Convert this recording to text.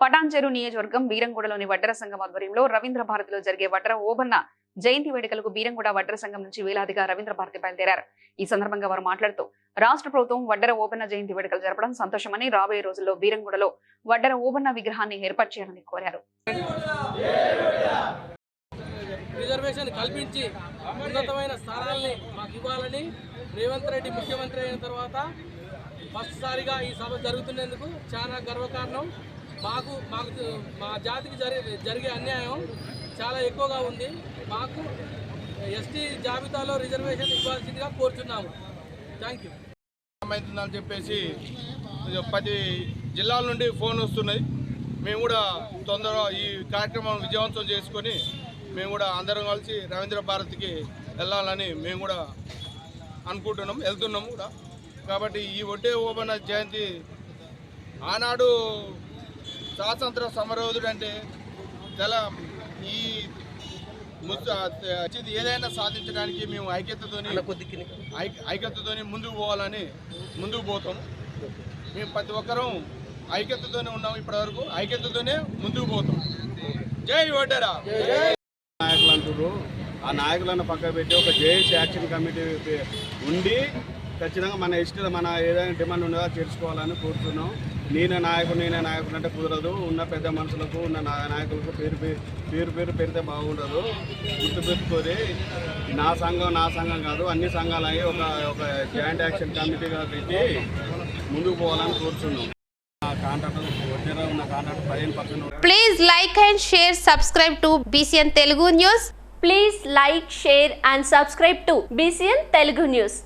పటాన్చెరు నియోజకవర్గం బీరంగూడలోని వడ్డర సంఘం ఆధ్వర్యంలో రవీంద్ర భారతిలో జరిగే వడ్డర ఓబన్న జయంతి వేడుకలకు బీరంగూడ వడ్డర సంఘం నుంచి వేలాదిగా రవీంద్ర భారతి బయలుదేరారు. ఈ సందర్భంగా వారు మాట్లాడుతూ రాష్ట్ర ప్రభుత్వం వడ్డర ఓబన్న జయంతి వేడుకలు జరపడం సంతోషమని రాబోయే రోజుల్లో బీరంగూడలో వడ్డర ఓబన్న విగ్రహాన్ని ఏర్పాటు చేయాలని కోరారు. రిజర్వేషన్ కల్పించి ఉన్నతమైన స్థానాల్ని మాకు ఇవ్వాలని రేవంత్ రెడ్డి ముఖ్యమంత్రి అయిన తర్వాత ఫస్ట్ సారిగా ఈ సభ జరుగుతున్నందుకు చాలా గర్వకారణం. మాకు మాకు మా జాతికి జరిగే జరిగే అన్యాయం చాలా ఎక్కువగా ఉంది. మాకు ఎస్టీ జాబితాలో రిజర్వేషన్ ఇవ్వాల్సిందిగా కోరుతున్నాము థ్యాంక్ యూ అవుతుందని చెప్పేసి పది జిల్లాల నుండి ఫోన్ వస్తున్నాయి. మేము కూడా తొందరగా ఈ కార్యక్రమం విజయవంతం చేసుకొని మేము కూడా అందరం కలిసి రవీంద్ర భారతికి వెళ్ళాలని మేము కూడా అనుకుంటున్నాం వెళ్తున్నాము కూడా. కాబట్టి ఈ ఒడ్డే ఓబన్న జయంతి ఆనాడు స్వాతంత్ర సమరోధుడు అంటే తెల ఈ ఇది ఏదైనా సాధించడానికి మేము ఐక్యతతోని ఐక్- ఐక్యతతోని ముందుకు పోవాలని ముందుకు పోతాం. మేము ప్రతి ఒక్కరం ఐక్యతతోనే ఉన్నాం ఇప్పటివరకు. ఐక్యతతోనే ముందుకు పోతాం. జై ఓటరా నాయకులు అంటారు ఆ నాయకులను పక్కన పెట్టి ఒక జేఏసీ యాక్షన్ కమిటీ ఉండి ఖచ్చితంగా మన ఇష్ట మన ఏదైనా డిమాండ్ ఉన్నదో తీర్చుకోవాలని కోరుతున్నాం. నేనే నాయకుడు నేనే నాయకుడు అంటే కుదరదు. ఉన్న పెద్ద మనుషులకు ఉన్న నాయకులకు పేరు పేరు పేరు పెడితే బాగుండదు. గుర్తుపెట్టుకొని నా సంఘం నా సంఘం కాదు అన్ని సంఘాలు అయ్యి ఒక ఒక జాయింట్ యాక్షన్ కమిటీగా పెట్టి ముందుకు పోవాలని కోరుతున్నాం please like and share subscribe to BCN Telugu news please like share and subscribe to BCN Telugu news